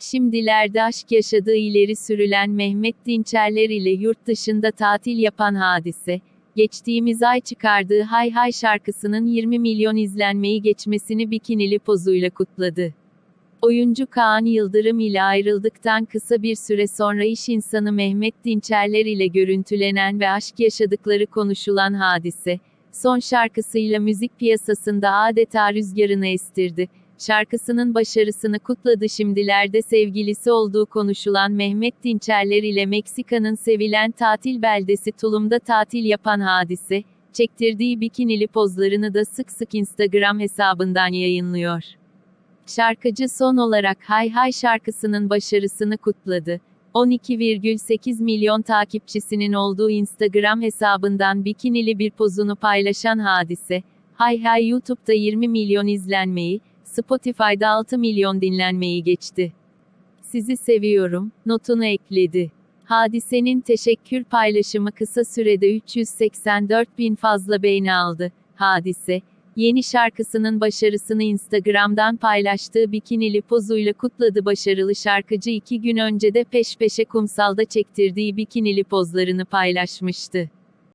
Şimdilerde aşk yaşadığı ileri sürülen Mehmet Dinçerler ile yurt dışında tatil yapan hadise, geçtiğimiz ay çıkardığı Hay Hay şarkısının 20 milyon izlenmeyi geçmesini bikinili pozuyla kutladı. Oyuncu Kaan Yıldırım ile ayrıldıktan kısa bir süre sonra iş insanı Mehmet Dinçerler ile görüntülenen ve aşk yaşadıkları konuşulan hadise, son şarkısıyla müzik piyasasında adeta rüzgarını estirdi. Şarkısının başarısını kutladı şimdilerde sevgilisi olduğu konuşulan Mehmet Dinçerler ile Meksika'nın sevilen tatil beldesi Tulum'da tatil yapan hadise, çektirdiği bikinili pozlarını da sık sık Instagram hesabından yayınlıyor. Şarkıcı son olarak Hay Hay şarkısının başarısını kutladı. 12,8 milyon takipçisinin olduğu Instagram hesabından bikinili bir pozunu paylaşan hadise, Hay Hay YouTube'da 20 milyon izlenmeyi, Spotify'da 6 milyon dinlenmeyi geçti. Sizi seviyorum, notunu ekledi. Hadisenin teşekkür paylaşımı kısa sürede 384 bin fazla beğeni aldı. Hadise, yeni şarkısının başarısını Instagram'dan paylaştığı bikinili pozuyla kutladı başarılı şarkıcı iki gün önce de peş peşe kumsalda çektirdiği bikinili pozlarını paylaşmıştı.